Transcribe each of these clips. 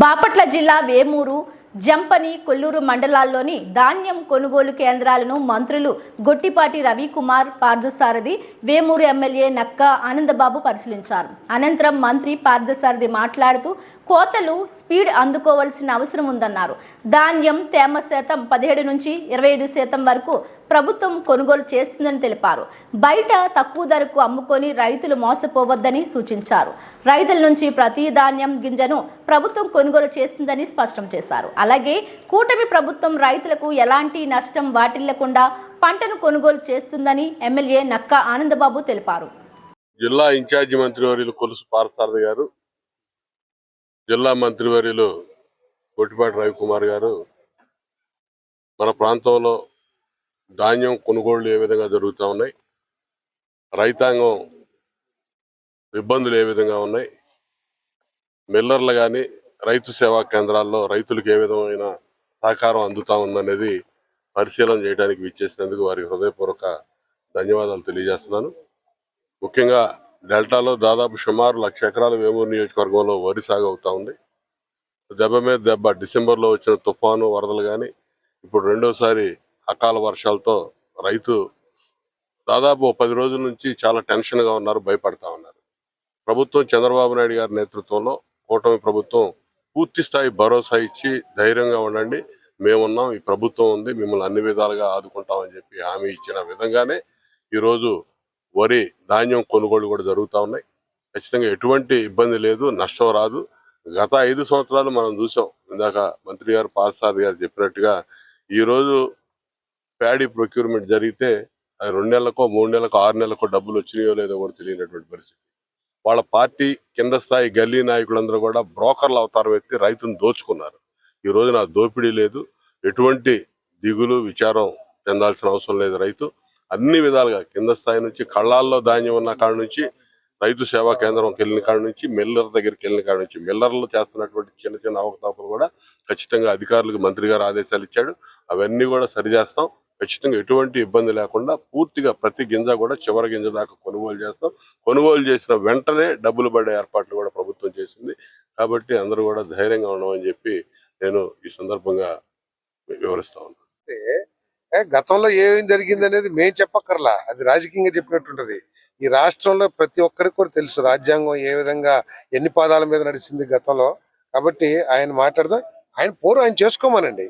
బాపట్ల జిల్లా వేమూరు జంపని కొల్లూరు మండలాల్లోని ధాన్యం కొనుగోలు కేంద్రాలను మంత్రులు గొట్టిపాటి రవికుమార్ పార్థసారథి వేమూరు ఎమ్మెల్యే నక్క ఆనందబాబు పరిశీలించారు. అనంతరం మంత్రి పార్థసారథి మాట్లాడుతూ కోతలు స్పీడ్ అందుకోవాల్సిన అవసరం ఉందన్నారు. ధాన్యం తేమ శాతం పదిహేడు నుంచి ఇరవై ఐదు శాతం వరకు ప్రభుత్వం కొనుగోలు చేస్తుందని తెలిపారు. బయట తక్కువ ధరకు అమ్ముకొని రైతులు మోసపోవద్దని సూచించారు. రైతుల నుంచి ప్రతి ధాన్యం గింజను ప్రభుత్వం కొనుగోలు చేస్తుందని స్పష్టం చేశారు. అలాగే కూటమి ప్రభుత్వం రైతులకు ఎలాంటి నష్టం వాటిల్లకుండా పంటను కొనుగోలు చేస్తుందని ఎమ్మెల్యే నక్కా ఆనందబాబు తెలిపారు. జిల్లా ఇన్ఛార్జి మంత్రివర్యులు కొలుసు పార్థసారథి గారు జిల్లా మంత్రివర్యులు కొట్టిపాటి రవికుమార్ గారు మన ప్రాంతంలో ధాన్యం కొనుగోళ్ళు ఏ విధంగా జరుగుతూ ఉన్నాయి రైతాంగం ఇబ్బందులు ఏ విధంగా ఉన్నాయి మిల్లర్లు కానీ రైతు సేవా కేంద్రాల్లో రైతులకు ఏ విధమైన సహకారం అందుతా ఉందనేది పరిశీలన చేయడానికి విచ్చేసినందుకు వారికి హృదయపూర్వక ధన్యవాదాలు తెలియజేస్తున్నాను. ముఖ్యంగా డెల్టాలో దాదాపు సుమారు లక్ష ఎకరాల వేమూరు నియోజకవర్గంలో వరి సాగు అవుతూ ఉంది. దెబ్బ మీద దెబ్బ డిసెంబర్లో వచ్చిన తుఫాను వరదలు కానీ ఇప్పుడు రెండోసారి అకాల వర్షాలతో రైతు దాదాపు పది రోజుల నుంచి చాలా టెన్షన్గా ఉన్నారు భయపడతా ఉన్నారు. ప్రభుత్వం చంద్రబాబు నాయుడు గారి నేతృత్వంలో కూటమి ప్రభుత్వం పూర్తి స్థాయి భరోసా ఇచ్చి ధైర్యంగా ఉండండి. మేమున్నాం ఈ ప్రభుత్వం ఉంది మిమ్మల్ని అన్ని విధాలుగా ఆదుకుంటామని చెప్పి హామీ ఇచ్చిన విధంగానే ఈరోజు వరి ధాన్యం కొనుగోలు కూడా జరుగుతూ ఉన్నాయి. ఖచ్చితంగా ఎటువంటి ఇబ్బంది లేదు నష్టం రాదు. గత ఐదు సంవత్సరాలు మనం చూసాం ఇందాక మంత్రి గారు పాల్సాద్ గారు చెప్పినట్టుగా ఈరోజు ప్యాడీ ప్రొక్యూర్మెంట్ జరిగితే అది రెండు నెలలకో మూడు నెలలకో ఆరు నెలలకో డబ్బులు వచ్చినాయో లేదో కూడా తెలియనటువంటి పరిస్థితి. వాళ్ళ పార్టీ కింద స్థాయి గల్లీ నాయకులందరూ కూడా బ్రోకర్లు అవతారం ఎత్తి రైతును దోచుకున్నారు. ఈ రోజు నా దోపిడీ లేదు. ఎటువంటి దిగులు విచారం చెందాల్సిన అవసరం లేదు రైతు. అన్ని విధాలుగా కింద స్థాయి నుంచి కళ్ళాల్లో ధాన్యం ఉన్న కాడ నుంచి రైతు సేవా కేంద్రంకి వెళ్ళిన కాడ నుంచి మిల్లర్ దగ్గరికి వెళ్ళిన కాడ నుంచి మిల్లర్లు చేస్తున్నటువంటి చిన్న చిన్న అవకతవకలు కూడా ఖచ్చితంగా అధికారులకు మంత్రి గారు ఆదేశాలు ఇచ్చాడు. అవన్నీ కూడా సరిచేస్తాం ఖచ్చితంగా ఎటువంటి ఇబ్బంది లేకుండా పూర్తిగా ప్రతి గింజ కూడా చివరి గింజ దాకా కొనుగోలు చేస్తాం. కొనుగోలు చేసిన వెంటనే డబ్బులు పడే ఏర్పాట్లు కూడా ప్రభుత్వం చేసింది. కాబట్టి అందరూ కూడా ధైర్యంగా ఉండమని చెప్పి నేను ఈ సందర్భంగా వివరిస్తా ఉన్నాను గతంలో ఏం జరిగింది అనేది మేము చెప్పక్కర్లా. అది రాజకీయంగా చెప్పినట్టుంటది. ఈ రాష్ట్రంలో ప్రతి ఒక్కరికి కూడా తెలుసు రాజ్యాంగం ఏ విధంగా ఎన్ని పాదాల మీద నడిచింది గతంలో. కాబట్టి ఆయన మాట్లాడదాం. ఆయన పోరు ఆయన చేసుకోమనండి.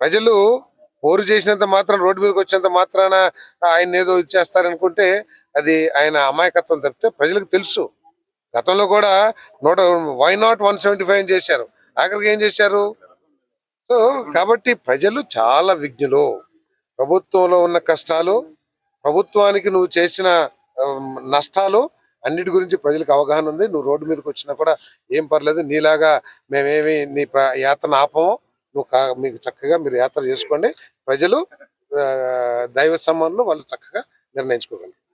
ప్రజలు పోరు చేసినంత మాత్రం రోడ్డు మీదకి వచ్చినంత మాత్రాన ఆయన ఏదో ఇచ్చేస్తారనుకుంటే అది ఆయన అమాయకత్వం తప్పితే ప్రజలకు తెలుసు. గతంలో కూడా నూట why not one seventy five చేశారు. ఆఖరికి ఏం చేశారు? సో కాబట్టి ప్రజలు చాలా విజ్ఞులు ప్రభుత్వంలో ఉన్న కష్టాలు ప్రభుత్వానికి నువ్వు చేసిన నష్టాలు అన్నిటి గురించి ప్రజలకు అవగాహన ఉంది. నువ్వు రోడ్డు మీదకి వచ్చినా కూడా ఏం పర్లేదు నీలాగా మేమేమి నీ ప్ర- యాత్రను ఆపము. నువ్వు కా- మీకు చక్కగా మీరు యాత్ర చేసుకోండి. ప్రజలు దైవ సంబంధం వాళ్ళు చక్కగా నిర్ణయించుకోగలరు.